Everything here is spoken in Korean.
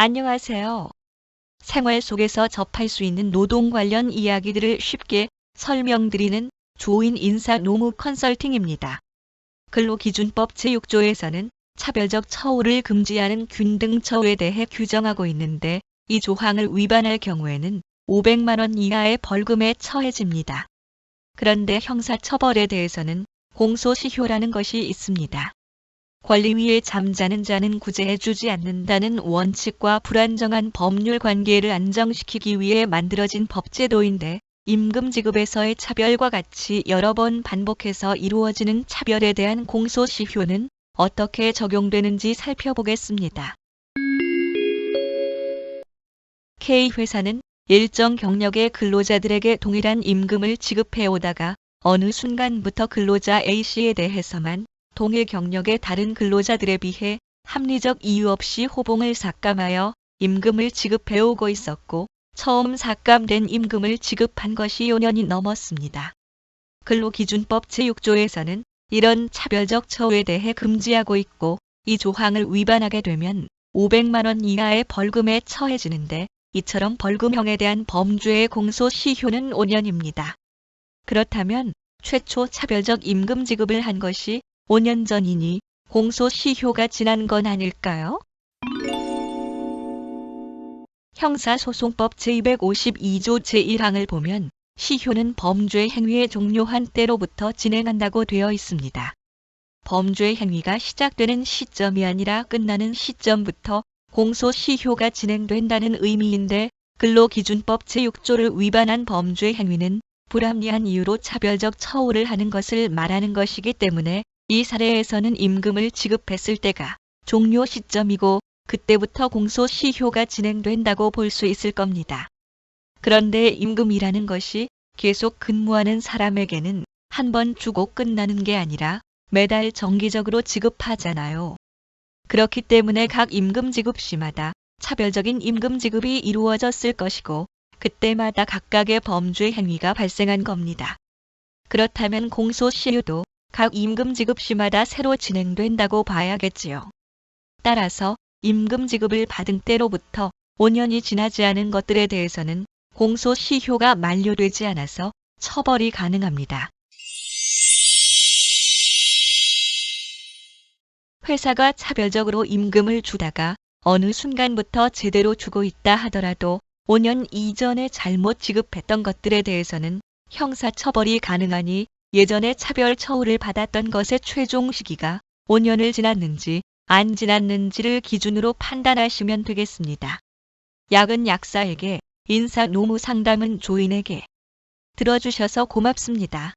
안녕하세요. 생활 속에서 접할 수 있는 노동 관련 이야기들을 쉽게 설명드리는 조인 인사 노무 컨설팅입니다. 근로기준법 제6조에서는 차별적 처우를 금지하는 균등 처우에 대해 규정하고 있는데 이 조항을 위반할 경우에는 500만 원 이하의 벌금에 처해집니다. 그런데 형사처벌에 대해서는 공소시효라는 것이 있습니다. 권리 위에 잠자는 자는 구제해 주지 않는다는 원칙과 불안정한 법률 관계를 안정시키기 위해 만들어진 법제도인데 임금 지급에서의 차별과 같이 여러 번 반복해서 이루어지는 차별에 대한 공소시효는 어떻게 적용되는지 살펴보겠습니다. K회사는 일정 경력의 근로자들에게 동일한 임금을 지급해 오다가 어느 순간부터 근로자 A씨에 대해서만 동일 경력의 다른 근로자들에 비해 합리적 이유 없이 호봉을 삭감하여 임금을 지급해 오고 있었고 처음 삭감된 임금을 지급한 것이 5년이 넘었습니다. 근로기준법 제6조에서는 이런 차별적 처우에 대해 금지하고 있고 이 조항을 위반하게 되면 500만 원 이하의 벌금에 처해지는데 이처럼 벌금형에 대한 범죄의 공소 시효는 5년입니다. 그렇다면 최초 차별적 임금 지급을 한 것이 5년 전이니 공소 시효가 지난 건 아닐까요? 형사소송법 제252조 제1항을 보면 시효는 범죄 행위의 종료한 때로부터 진행한다고 되어 있습니다. 범죄 행위가 시작되는 시점이 아니라 끝나는 시점부터 공소 시효가 진행된다는 의미인데 근로기준법 제6조를 위반한 범죄 행위는 불합리한 이유로 차별적 처우를 하는 것을 말하는 것이기 때문에 이 사례에서는 임금을 지급했을 때가 종료 시점이고 그때부터 공소시효가 진행된다고 볼 수 있을 겁니다. 그런데 임금이라는 것이 계속 근무하는 사람에게는 한 번 주고 끝나는 게 아니라 매달 정기적으로 지급하잖아요. 그렇기 때문에 각 임금 지급 시마다 차별적인 임금 지급이 이루어졌을 것이고 그때마다 각각의 범죄 행위가 발생한 겁니다. 그렇다면 공소시효도 각 임금 지급 시마다 새로 진행된다고 봐야겠지요. 따라서 임금 지급을 받은 때로부터 5년이 지나지 않은 것들에 대해서는 공소 시효가 만료되지 않아서 처벌이 가능합니다. 회사가 차별적으로 임금을 주다가 어느 순간부터 제대로 주고 있다 하더라도 5년 이전에 잘못 지급했던 것들에 대해서는 형사처벌이 가능하니 예전에 차별 처우를 받았던 것의 최종 시기가 5년을 지났는지 안 지났는지를 기준으로 판단하시면 되겠습니다. 약은 약사에게 인사 노무 상담은 조인에게 들어주셔서 고맙습니다.